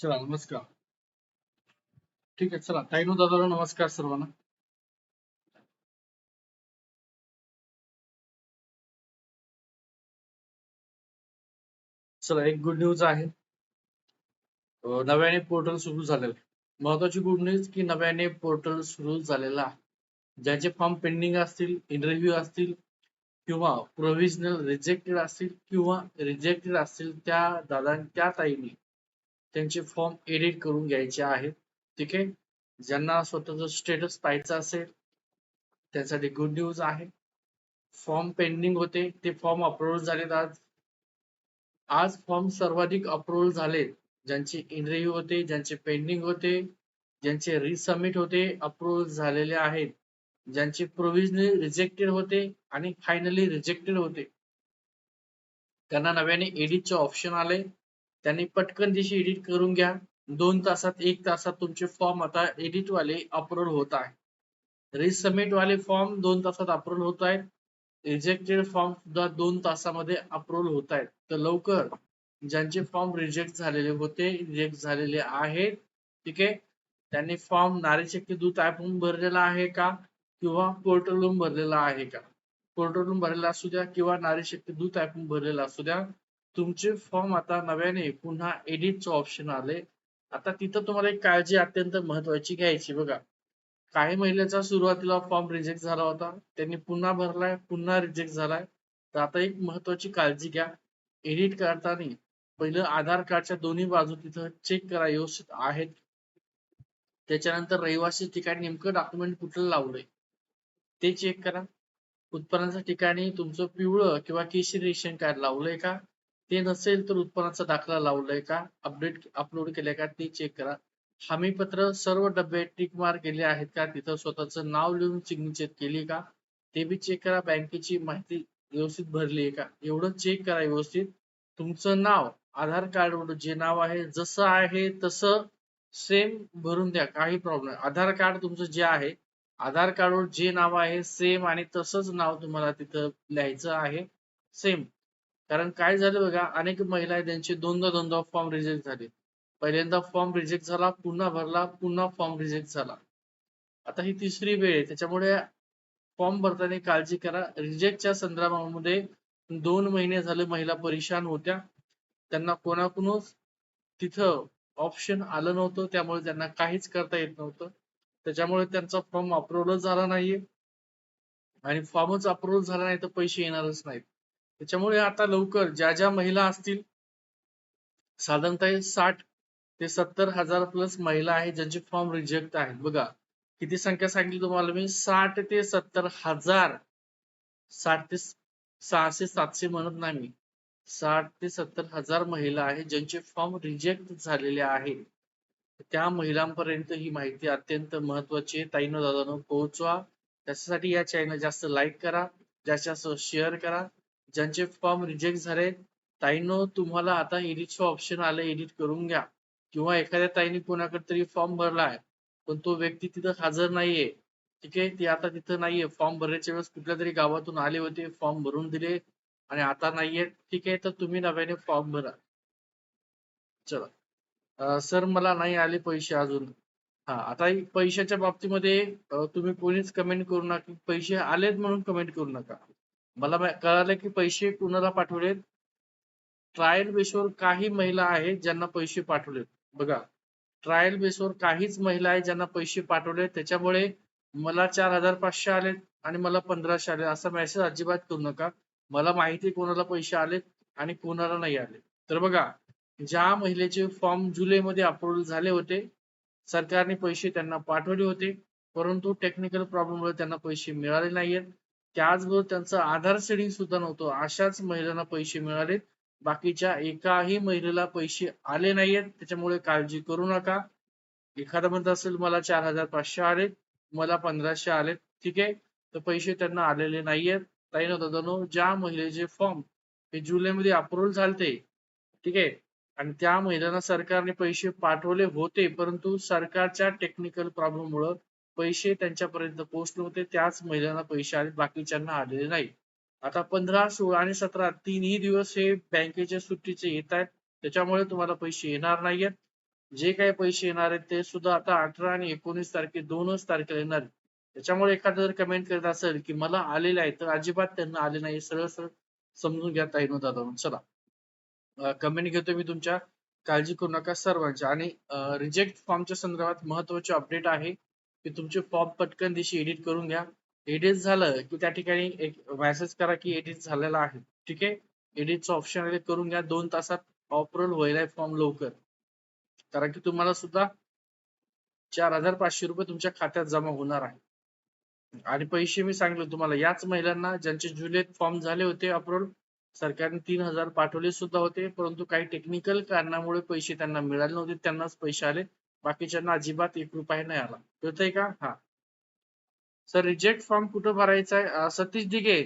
चला नमस्कार. ठीक आहे चला. ताईनो दादा नमस्कार सर्वांना. चला एक गुड न्यूज आहे. नव्याने पोर्टल सुरू झालेलं. महत्वाची गुड न्यूज की नव्याने पोर्टल सुरू झालेला आहे. ज्याचे फॉर्म पेंडिंग असतील इंटरव्ह्यू असतील किंवा प्रोव्हिजनल रिजेक्टेड असतील किंवा रिजेक्टेड असतील त्या दादा त्या ताईने त्यांचे फॉर्म एडिट करून घ्यायचे आहेत. ठीक आहे? ज्यांना स्वतःचा स्टेटस पाहायचं असेल त्यासाठी गुड न्यूज आहे. फॉर्म पेंडिंग होते ते फॉर्म अप्रूव्ह झालेत आज. आज फॉर्म सर्वाधिक अप्रूव्ह झाले ज्यांचे इंटरव्ह्यू होते ज्यांचे पेंडिंग होते ज्यांचे रिसबमिट होते अप्रूव्ह झालेले आहेत. ज्यांचे प्रोव्हिजनली रिजेक्टेड होते आणि फायनली रिजेक्टेड होते. त्यांना नव्याने एडिटचे ऑप्शन आले. त्यांनी पटकन दिशी एडिट करून घ्या. दोन तासात एक तासात तुमचे फॉर्म आता एडिट वाले अप्रूव्ह होत आहे. रिसबमिट वाले फॉर्म दोन तासात अप्रूव्ह होत आहेत. रिजेक्टेड फॉर्म सुद्धा दोन तासामध्ये अप्रूव्हल होत आहेत. तर लवकर ज्यांचे फॉर्म रिजेक्ट झालेले होते रिजेक्ट झालेले आहेत ठीक आहे? त्यांनी फॉर्म नारी शक्ती दूत ऍपहून भरलेला आहे का? किंवा पोर्टलहून भरलेला आहे का? पोर्टलहून भरलेला असू द्या किंवा नारी शक्ती दूत ऍपहून भरलेला असू द्या. तुमचे फॉर्म आता नव्याने पुन्हा एडिटचं ऑप्शन आले आता तिथं तुम्हाला एक काळजी अत्यंत महत्वाची घ्यायची बघा. काही महिलेचा सुरुवातीला फॉर्म रिजेक्ट झाला होता. त्यांनी पुन्हा भरलाय पुन्हा रिजेक्ट झालाय. तर आता एक महत्वाची काळजी घ्या. एडिट करताना पहिलं आधार कार्डच्या दोन्ही बाजू तिथं चेक करा व्यवस्थित आहेत. त्याच्यानंतर रहिवासी ठिकाणी नेमकं डॉक्युमेंट कुठलं लावलंय ते चेक करा. उत्पन्नाच्या ठिकाणी तुमचं पिवळं किंवा केशरी रेशन कार्ड लावलंय का? ते नसेल तर उत्पन्नाचा दाखला लावलाय का? अपडेट अपलोड केलंय का? ते चेक करा. हमीपत्र सर्व डबे टिक मार्क केले आहेत का? तिथं स्वतःचं नाव लिहून सिग्नेचर केली का? ते बी चेक करा. बँकेची माहिती व्यवस्थित भरली आहे का? एवढं चेक करा व्यवस्थित. तुमचं नाव आधार कार्डवर जे नाव आहे जसं आहे तसं सेम भरून द्या. काही प्रॉब्लेम आधार कार्ड तुमचं जे आहे आधार कार्डवर जे नाव आहे सेम आणि तसंच नाव तुम्हाला तिथं लिहायचं आहे. सेम कारण काय झालं बघा अनेक महिला आहेत त्यांचे दोनदा दोनदा फॉर्म रिजेक्ट झाले. पहिल्यांदा फॉर्म रिजेक्ट झाला पुन्हा भरला पुन्हा फॉर्म रिजेक्ट झाला. आता ही तिसरी वेळ आहे त्याच्यामुळे फॉर्म भरताना काळजी करा. रिजेक्टच्या संदर्भामध्ये दोन महिने झाले महिला परेशान होत्या. त्यांना कोणाकडूनच तिथं ऑप्शन आलं नव्हतं त्यामुळे त्यांना काहीच करता येत नव्हतं. त्याच्यामुळे त्यांचा फॉर्म अप्रूव्ह झाला नाहीये. आणि फॉर्मच अप्रुव्हल झाला नाही तर पैसे येणारच नाहीत. त्याच्यामुळे आता लवकर ज्या ज्या महिला असतील साधारणतः साठ ते सत्तर हजार प्लस महिला आहेत ज्यांचे फॉर्म रिजेक्ट आहेत. बघा किती संख्या सांगितली तुम्हाला मी? साठ ते सत्तर हजार साठ ते सहाशे सातशे म्हणत नाही मी. साठ ते सत्तर हजार महिला आहेत ज्यांचे फॉर्म रिजेक्ट झालेले आहेत. त्या महिलांपर्यंत ही माहिती अत्यंत महत्वाची आहे. ताईनो दादानो पोहोचवा. त्याच्यासाठी या चॅनल जास्त लाईक करा. जास्त जास्त शेअर करा. ज्यांचे फॉर्म रिजेक्ट झाले ताईनो तुम्हाला आता एडिटचं ऑप्शन आलं एडिट करून घ्या. किंवा एखाद्या ताईने कोणाकडे तरी फॉर्म भरलाय पण तो व्यक्ती तिथं हजर नाहीये. ठीक आहे? ती आता तिथं नाहीये. फॉर्म भरायच्या वेळेस कुठल्या तरी गावातून आले होते फॉर्म भरून दिले आणि आता नाहीये. ठीक आहे? तर तुम्ही नव्याने फॉर्म भरा. चला. सर मला नाही आले पैसे अजून. हा आता पैशाच्या बाबतीमध्ये तुम्ही कोणीच कमेंट करू नका. पैसे आलेत म्हणून कमेंट करू नका. मला कळालं की पैसे कुणाला पाठवलेत? ट्रायल बेसवर काही महिला आहेत ज्यांना पैसे पाठवलेत. बघा ट्रायल बेसवर काहीच महिला आहेत ज्यांना पैसे पाठवले त्याच्यामुळे मला चार हजार पाचशे आलेत आणि मला पंधराशे आले असा मेसेज अजिबात करू नका. मला माहिती कोणाला पैसे आलेत आणि कोणाला नाही आले तर बघा ज्या महिलेचे फॉर्म जुलैमध्ये अप्रूव्हल झाले होते सरकारने पैसे त्यांना पाठवले होते परंतु टेक्निकल प्रॉब्लेममुळे त्यांना पैसे मिळाले नाहीयेत. त्याचबरोबर त्यांचं आधार सेडिंग सुद्धा नव्हतं. अशाच महिलांना पैसे मिळालेत बाकीच्या एकाही महिलेला पैसे आले नाहीयेत. त्याच्यामुळे काळजी करू नका. एखादा म्हणत असेल मला चार हजार पाचशे आलेत. मला पंधराशे आलेत. ठीक आहे. तर पैसे त्यांना आलेले नाहीयेत. ताईनो दादानो ज्या महिलेचे फॉर्म हे जुलैमध्ये अप्रुव्हल झालते ठीक आहे आणि त्या महिलांना सरकारने पैसे पाठवले होते परंतु सरकारच्या टेक्निकल प्रॉब्लेम मुळे पैसे त्यांच्यापर्यंत पोहोचले होते त्याच महिलांना पैसे आले बाकीच्यांना आलेले नाही. आता पंधरा सोळा आणि सतरा तिन्ही दिवस हे बँकेच्या सुट्टीचे येत आहेत. त्याच्यामुळे तुम्हाला पैसे येणार नाहीयेत. जे काही पैसे येणार आहेत ते सुद्धा आता अठरा आणि एकोणीस तारखे दोनच तारखेला येणार आहेत. त्याच्यामुळे एखादं जर कमेंट करत असेल की मला आलेलं आहे तर अजिबात त्यांना आले नाही. सरळ सरळ समजून घ्या ताईनो दादा चला. कमेंट घेतो मी तुमच्या. काळजी करू नका सर्वांच्या. आणि रिजेक्ट फॉर्मच्या संदर्भात महत्त्वाचे अपडेट आहे. की तुमचे फॉर्म पटकन दिवशी एडिट करून घ्या. एडिट झालं की त्या ठिकाणी एक मेसेज करा की एडिट झालेला आहे. ठीक आहे? एडिटचं ऑप्शन करून घ्या. दोन तासात ऑपरोल व्हायला फॉर्म लवकर. कारण की तुम्हाला सुद्धा चार हजार पाचशे रुपये तुमच्या खात्यात जमा होणार आहे. आणि पैसे मी सांगले तुम्हाला याच महिलांना ज्यांचे जुलैत फॉर्म झाले होते अप्रोल सरकारने तीन हजार पाठवले सुद्धा होते. परंतु काही टेक्निकल कारणामुळे पैसे त्यांना मिळाले नव्हते त्यांनाच पैसे आले. बाकीच्यांना अजिबात एक रुपया नाही आला. कळतंय का? हा. सर रिजेक्ट फॉर्म कुठं भरायचा आहे? सतीश दिघे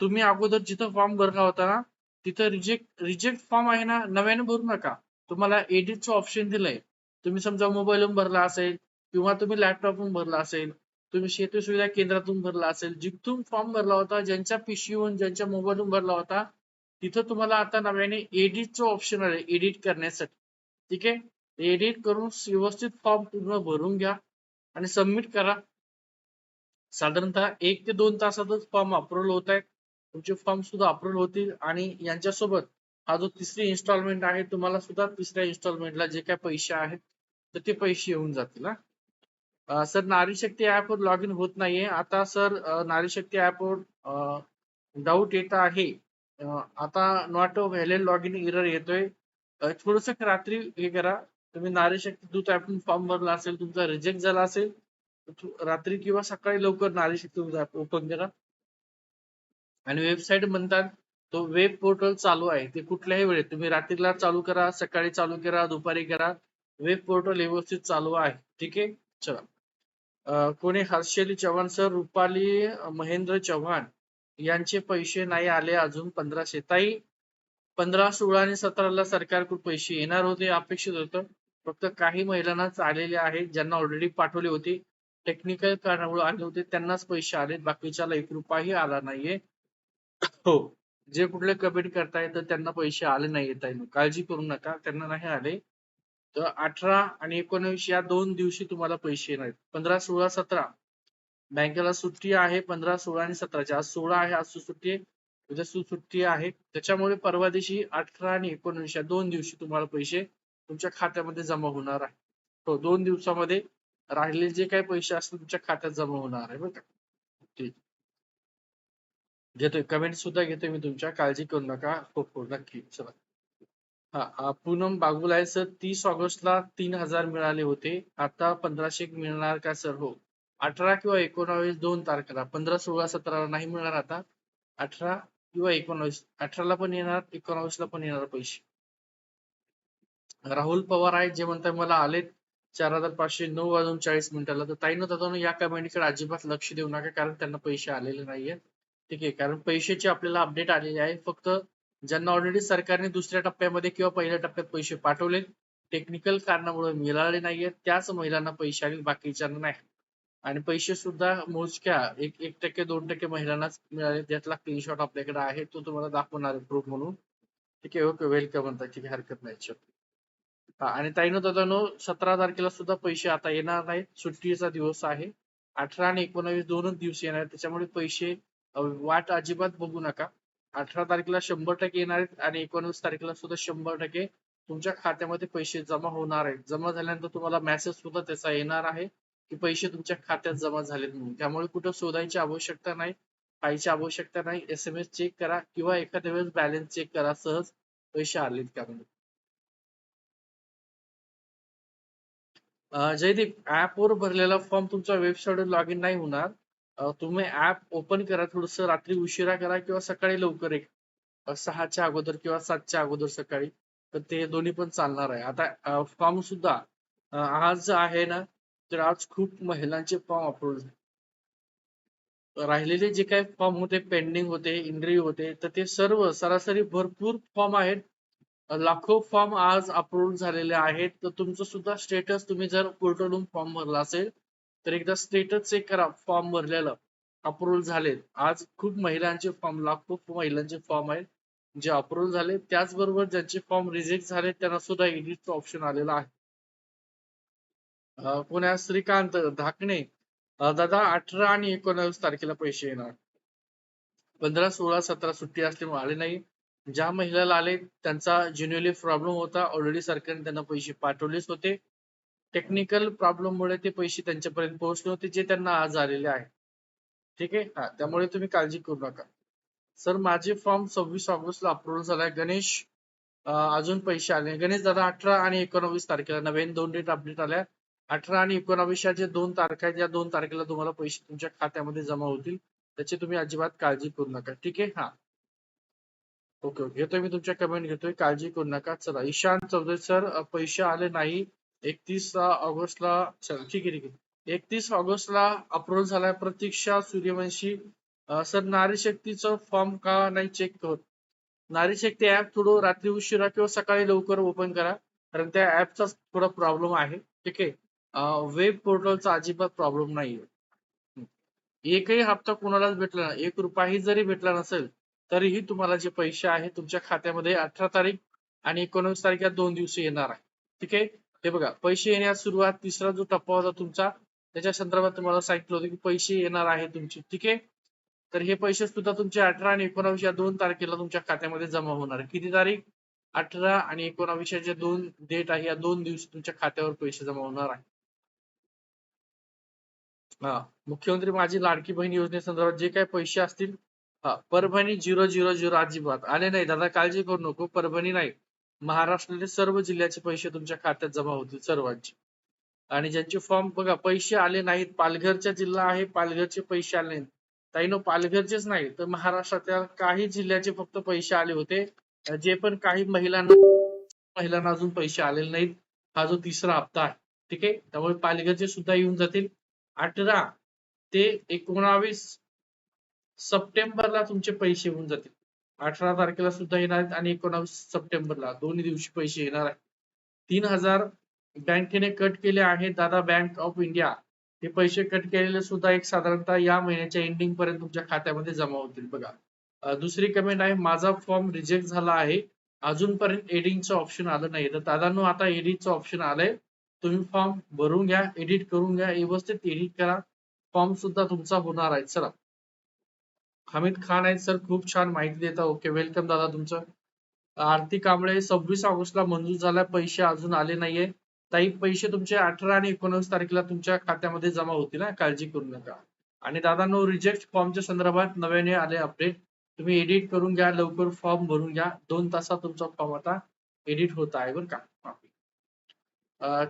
तुम्ही अगोदर जिथं फॉर्म भरला होता ना तिथं रिजेक्ट रिजेक्ट फॉर्म आहे ना नव्याने भरू नका. तुम्हाला एडिटचं ऑप्शन दिलंय. तुम्ही समजा मोबाईलवरून भरला असेल किंवा तुम्ही लॅपटॉपवरून भरला असेल तुम्ही शेती सुविधा केंद्रातून भरला असेल जिथून फॉर्म भरला होता ज्यांच्या पिशवीहून ज्यांच्या मोबाईलहून भरला होता तिथं तुम्हाला आता नव्याने एडिटचं ऑप्शन आहे एडिट करण्यासाठी. ठीक आहे? एडिट करून व्यवस्थित फॉर्म पूर्ण भरून घ्या आणि सबमिट करा. साधारणतः एक ते दोन तासातच फॉर्म अप्रुव्हल होत आहेत. तुमचे फॉर्म सुद्धा अप्रुव्हल होतील आणि यांच्यासोबत हा जो तिसरी इन्स्टॉलमेंट आहे तुम्हाला सुद्धा तिसऱ्या इन्स्टॉलमेंटला जे काही पैसे आहेत तर ते पैसे येऊन जातील हा. सर नारी शक्ती ऍपवर लॉग इन होत नाहीये. आता सर नारी शक्ती ऍपवर डाऊट येत आहे. आता not valid log in error येतोय. थोडस रात्री हे करा. तुम्ही नारीशक्ती दूत ऍपून फॉर्म भरला असेल तुमचा रिजेक्ट झाला असेल रात्री किंवा सकाळी लवकर नारीशक्ती दूत ऍप ओपन करा. आणि वेबसाईट म्हणतात तो वेब पोर्टल चालू आहे ते कुठल्याही वेळेत. तुम्ही रात्रीला चालू करा सकाळी चालू करा दुपारी करा वेब पोर्टल व्यवस्थित चालू आहे. ठीक आहे? चला. कोणी हर्षली चव्हाण सर रुपाली महेंद्र चव्हाण यांचे पैसे नाही आले अजून पंधराशे. ताई पंधरा सोळा आणि सतराला सरकारकडून पैसे येणार होते अपेक्षित होतं. फक्त काही महिलांनाच आलेले आहेत ज्यांना ऑलरेडी पाठवले होते. टेक्निकल कारणामुळे आले होते त्यांनाच पैसे आले बाकीच्याला एक रुपयाही आला नाहीये. हो जे कुठले कमेंट करताय तर त्यांना पैसे आले नाही येत काळजी करू नका त्यांना नाही आले. तर अठरा आणि एकोणवीस या दोन दिवशी तुम्हाला पैसे येणार पंधरा सोळा सतरा. बँकेला सुट्टी आहे पंधरा सोळा आणि सतराची आज सोळा आहे आज सुट्टी उद्या सुट्टी आहे. त्याच्यामुळे परवा दिवशी अठरा आणि एकोणवीस या दोन दिवशी तुम्हाला पैसे तुमच्या खात्यामध्ये जमा होणार आहे. तो दोन दिवसामध्ये राहिलेले जे काही पैसे असतील तुमच्या खात्यात जमा होणार आहे बरं का? ठीक. घेतोय. कमेंट सुद्धा घेतोय मी तुमच्या. काळजी करू नका. हो हो नक्की. चला. हा पूनम बागुल आहे सर. तीस ऑगस्टला तीन हजार मिळाले होते. आता पंधराशे मिळणार का सर? हो. अठरा किंवा एकोणावीस दोन तारखेला. पंधरा सोळा सतराला नाही मिळणार आता. अठरा किंवा एकोणावीस. अठराला पण येणार एकोणावीसला पण येणार पैसे. राहुल पवार आहेत जे म्हणतात मला आलेत चार हजार पाचशे नऊ वाजून चाळीस मिनिटाला. तर ताईनं दादा या कमेंटकडे अजिबात लक्ष देऊ नका कारण त्यांना पैसे आलेले नाहीये ठीक आहे कारण पैशाची आपल्याला अपडेट आलेली आहे. फक्त ज्यांना ऑलरेडी सरकारने दुसऱ्या टप्प्यामध्ये किंवा पहिल्या टप्प्यात पैसे पाठवले टेक्निकल कारणामुळे मिळाले नाहीये त्याच महिलांना पैसे आले बाकीच्यांना नाही. आणि पैसे सुद्धा मोजक्या एक एक टक्के दोन टक्के महिलांनाच मिळाले त्यातला स्क्रीनशॉट आपल्याकडे आहे तो तुम्हाला दाखवणार आहे प्रूफ म्हणून. ठीक आहे ओके वेलकम म्हणतात ठीक आहे हरकत नाही. आणि ताईनो दादानो सतरा तारखेला सुद्धा पैसे आता येणार नाहीत. सुट्टीचा दिवस आहे. अठरा आणि एकोणावीस दोनच दिवस येणार आहेत. त्याच्यामुळे पैसे वाट अजिबात बघू नका. अठरा तारखेला शंभर टक्के येणार आहेत आणि एकोणवीस तारखेला सुद्धा शंभर टक्के तुमच्या खात्यामध्ये पैसे जमा होणार आहेत. जमा झाल्यानंतर तुम्हाला मेसेज सुद्धा त्याचा येणार आहे की पैसे तुमच्या खात्यात जमा झालेत म्हणून. त्यामुळे कुठं शोधायची आवश्यकता नाही पाहायची आवश्यकता नाही. एस एम एस चेक करा किंवा एखाद्या वेळेस बॅलन्स चेक करा. सहज पैसे आलेत का म्हणून. जयदीप ऍप वर भरलेला फॉर्म तुमच्या वेबसाईटवर लॉग इन नाही होणार. तुम्ही ऍप ओपन करा थोडस रात्री उशिरा करा किंवा सकाळी लवकर एक सहाच्या अगोदर किंवा सातच्या अगोदर सकाळी. तर ते दोन्ही पण चालणार आहे. आता फॉर्म सुद्धा आज आहे ना तर आज खूप महिलांचे फॉर्म अप्रूव्ह झाले. राहिलेले जे काही फॉर्म होते पेंडिंग होते इंटरव्ह्यू होते तर ते सर्व सरासरी भरपूर फॉर्म आहेत. लाखो फॉर्म आज अप्रूव्ह झालेले आहेत. तर तुमचं सुद्धा स्टेटस तुम्ही जर पोर्टलवरून फॉर्म भरला असेल तर एकदा स्टेटस चेक करा फॉर्म भरलेलं अप्रूव्ह झालेत आज खूप महिलांचे फॉर्म लाखो महिलांचे फॉर्म आहेत जे अप्रूव्ह झाले. त्याचबरोबर ज्यांचे फॉर्म रिजेक्ट झाले त्यांना सुद्धा एडिटचं ऑप्शन आलेलं आहे. पुण्या श्रीकांत धाकणे. दादा अठरा आणि एकोणावीस तारखेला पैसे येणार. पंधरा सोळा सतरा सुट्टी असल्यामुळे आले नाही. ज्या महिलाला आले त्यांचा जेन्युअली प्रॉब्लेम होता. ऑलरेडी सरकारने त्यांना पैसे पाठवलेच होते. टेक्निकल प्रॉब्लेम मुळे ते पैसे त्यांच्यापर्यंत पोहोचले होते जे त्यांना आज आलेले आहे ठीक आहे? हा त्यामुळे तुम्ही काळजी करू नका. सर माझे फॉर्म सव्वीस ऑगस्टला अप्रुव्हल झालाय. गणेश अजून पैसे आले गणेश दादा अठरा आणि एकोणावीस तारखेला नवीन दोन डेट अपडेट आल्या. अठरा आणि एकोणावीस या जे दोन तारखा आहेत या दोन तारखेला तुम्हाला पैसे तुमच्या खात्यामध्ये जमा होतील. त्याची तुम्ही अजिबात काळजी करू नका. ठीक आहे? हा. Okay okay. घेतोय मी तुमच्या कमेंट घेतोय. काळजी करू नका. चला ईशान चौधरी सर पैसे आले नाही. एकतीस ऑगस्टला चल ठीक आहे ठीक आहे. एकतीस ऑगस्टला अप्रूव्हल झालाय. प्रतीक्षा सूर्यवंशी. सर नारी शक्तीचं फॉर्म का नाही चेक कर नारी शक्ती ऍप थोडं रात्री उशिरा किंवा सकाळी लवकर ओपन करा. कारण त्या ऍपचा थोडा प्रॉब्लेम आहे. ठीक आहे? वेब पोर्टलचा अजिबात प्रॉब्लेम नाहीये. आहे एकही हप्ता कोणालाच भेटला नाही. एक रुपयाही जरी भेटला नसेल तरीही तुम्हाला जे पैसे आहे तुमच्या खात्यामध्ये अठरा तारीख आणि एकोणवीस तारीख या दोन दिवशी येणार आहे. ठीक आहे? हे बघा पैसे येण्यास सुरुवात तिसरा जो टप्पा होता तुमचा त्याच्या संदर्भात तुम्हाला सांगितलं होतं की पैसे येणार आहे तुमचे. ठीक आहे? तर हे पैसे सुद्धा तुमचे अठरा आणि एकोणावीस या दोन तारखेला तुमच्या खात्यामध्ये जमा होणार आहे. किती तारीख? अठरा आणि एकोणावीस या जे दोन डेट आहे या दोन दिवशी तुमच्या खात्यावर पैसे जमा होणार आहे. हा. मुख्यमंत्री माझी लाडकी बहीण योजनेसंदर्भात जे काही पैसे असतील हा परभणी झिरो झिरो झिरो अजिबात. आले नाही दादा काळजी करू नको. परभणी नाही. महाराष्ट्रातील सर्व जिल्ह्याचे पैसे तुमच्या खात्यात जमा होतील सर्वांचे. आणि ज्यांचे फॉर्म बघा पैसे आले नाहीत पालघरचा जिल्हा आहे पालघरचे पैसे आले नाहीत. ताईनो पालघरचेच नाही तर महाराष्ट्रातल्या काही जिल्ह्याचे फक्त पैसे आले होते. जे पण काही महिलांना महिलांना अजून पैसे आलेले नाहीत. हा जो तिसरा हप्ता आहे ठीक आहे? त्यामुळे पालघरचे सुद्धा येऊन जातील. अठरा ते एकोणावीस सप्टेंबरला तुमचे पैसे होऊन जातील. अठरा तारखेला सुद्धा येणार आहेत आणि एकोणावीस सप्टेंबरला दोन्ही दिवशी पैसे येणार आहेत. तीन हजार बँकेने कट केले आहेत दादा बँक ऑफ इंडिया. हे पैसे कट केलेले सुद्धा एक साधारणतः या महिन्याच्या एंडिंग पर्यंत तुमच्या खात्यामध्ये जमा होतील. बघा दुसरी कमेंट आहे माझा फॉर्म रिजेक्ट झाला आहे. अजूनपर्यंत एडिंगचं ऑप्शन आलं नाही तर दादांनो आता एडिटचं ऑप्शन आलंय. तुम्ही फॉर्म भरून घ्या एडिट करून घ्या. व्यवस्थित एडिट करा. फॉर्म सुद्धा तुमचा होणार आहे. चला. हमीद खान आहेत सर. खूप छान माहिती देता. ओके वेलकम दादा तुमचं. आरती कांबळे सव्वीस ऑगस्टला मंजूर झाला पैसे अजून आले नाहीये. ताई पैसे तुमचे अठरा आणि एकोणवीस तारखेला तुमच्या खात्यामध्ये जमा होतील ना काळजी करू नका. आणि दादांनो रिजेक्ट फॉर्मच्या संदर्भात नव्याने आले अपडेट तुम्ही एडिट करून घ्या लवकर फॉर्म भरून घ्या. दोन तासात तुमचा फॉर्म आता एडिट होत आहे बरं का?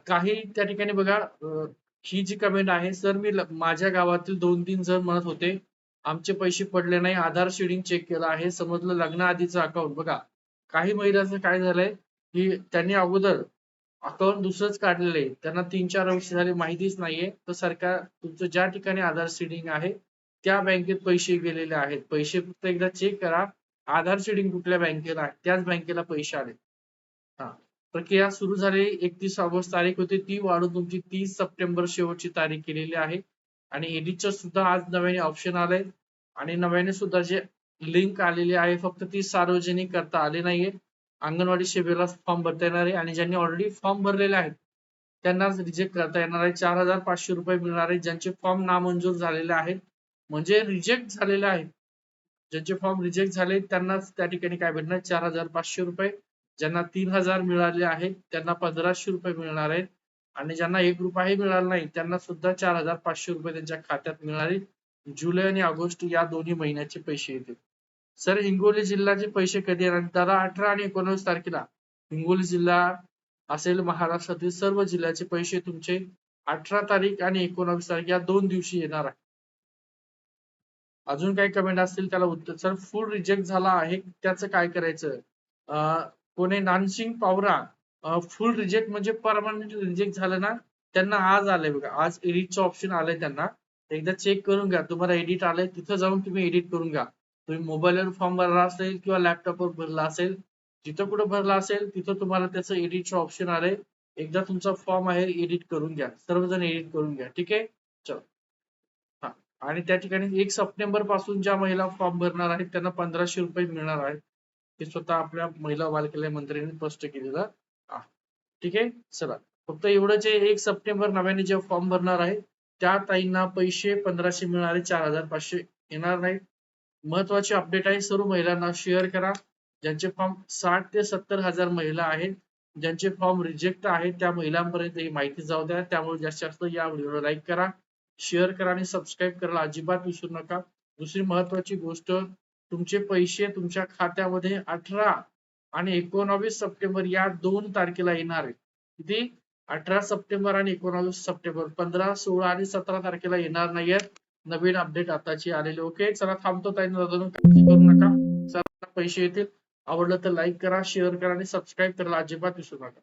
काही त्या ठिकाणी बघा ही जी कमेंट आहे सर मी माझ्या गावातील दोन तीन जण म्हणत होते आमचे पैसे पडले नाही आधार शेडिंग चेक केलं आहे समजलं लग्न आधीचं अकाउंट बघा काही महिलांचं काय झालंय की त्यांनी अगोदर अकाउंट दुसरंच काढलेलं आहे. त्यांना तीन चार वर्ष झाले माहितीच नाहीये. तर सरकार तुमचं ज्या ठिकाणी आधार शेडिंग आहे त्या बँकेत पैसे गेलेले आहेत. पैसे फक्त एकदा चेक करा. आधार शेडिंग कुठल्या बँकेला आहे त्याच बँकेला पैसे आले हा. प्रक्रिया सुरू झाली एकतीस ऑगस्ट तारीख होती. ती वाढून तुमची तीस सप्टेंबर शेवटची तारीख केलेली आहे. आणि एडिटचं सुद्धा आज नव्याने ऑप्शन आलंय. आणि नव्याने सुद्धा जे लिंक आलेली आहे फक्त ती सार्वजनिक करता आली नाहीये. अंगणवाडी सेवेला फॉर्म भरता येणार आहे. आणि ज्यांनी ऑलरेडी फॉर्म भरलेले आहेत त्यांनाच रिजेक्ट करता येणार आहे. चार हजार पाचशे रुपये मिळणार आहेत ज्यांचे फॉर्म नामंजूर झालेले आहेत म्हणजे रिजेक्ट झालेले आहेत. ज्यांचे फॉर्म रिजेक्ट झाले त्यांनाच त्या ठिकाणी काय भेटणार? चार हजार पाचशे रुपये. ज्यांना तीन हजार मिळाले आहेत त्यांना पंधराशे रुपये मिळणार आहेत. आणि ज्यांना एक रुपयाही मिळाला नाही त्यांना सुद्धा चार हजार पाचशे रुपये त्यांच्या खात्यात मिळाले. जुलै आणि ऑगस्ट या दोन्ही महिन्याचे पैसे येतील सर हिंगोली जिल्ह्याचे पैसे कधी येणार? दादा अठरा आणि एकोणवीस तारखेला. हिंगोली जिल्हा असेल महाराष्ट्रातील सर्व जिल्ह्याचे पैसे तुमचे अठरा तारीख आणि एकोणावीस तारीख या दोन दिवशी येणार आहे. अजून काही कमेंट असतील त्याला उत्तर. सर फुल रिजेक्ट झाला आहे. त्याचं काय करायचं? अं, कोणी नानसिंग पावरा फुल रिजेक्ट म्हणजे परमानंट रिजेक्ट झालं ना त्यांना आज आलंय बघा. आज एडिटचं ऑप्शन आलंय त्यांना. एकदा चेक करून घ्या. तुम्हाला एडिट आलंय तिथं जाऊन तुम्ही एडिट करून घ्या. तुम्ही मोबाईलवर फॉर्म भरला असेल किंवा लॅपटॉपवर भरला असेल जिथं कुठं भरला असेल तिथं तुम्हाला त्याचं एडिटचं ऑप्शन आलंय. एकदा तुमचा फॉर्म आहे एडिट करून घ्या. सर्वजण एडिट करून घ्या. ठीक आहे? चल. हा. आणि त्या ठिकाणी एक सप्टेंबरपासून ज्या महिला फॉर्म भरणार आहेत त्यांना पंधराशे रुपये मिळणार आहेत. हे स्वतः आपल्या महिला बालकल्याण मंत्र्यांनी स्पष्ट केलेलं. ठीक आहे? चला. फक्त एवढं जे एक सप्टेंबर नव्याने जे फॉर्म भरणार आहे त्या ताईंना पैसे पंधराशे मिळणारे चार हजार पाचशे येणार नाहीत. महत्वाची अपडेट आहे सर्व महिलांना शेअर करा. ज्यांचे फॉर्म साठ ते सत्तर हजार महिला आहेत ज्यांचे फॉर्म रिजेक्ट आहेत त्या महिलांपर्यंत ही माहिती जाऊ द्या. त्यामुळे जास्तीत जास्त या व्हिडिओला लाईक करा शेअर करा आणि सबस्क्राईब करायला अजिबात विसरू नका. दुसरी महत्वाची गोष्ट तुमचे पैसे तुमच्या खात्यामध्ये अठरा आणि एकोणावीस सप्टेंबर या दोन तारखेला येणार आहे. किती? अठरा सप्टेंबर आणि एकोणावीस सप्टेंबर. पंधरा सोळा आणि सतरा तारखेला येणार नाहीयेत नवीन अपडेट आताची आलेली. ओके चला थांबतो काळजी करू नका. चला पैसे येतील. आवडलं तर लाईक करा शेअर करा आणि सबस्क्राईब करायला अजिबात विसरू नका.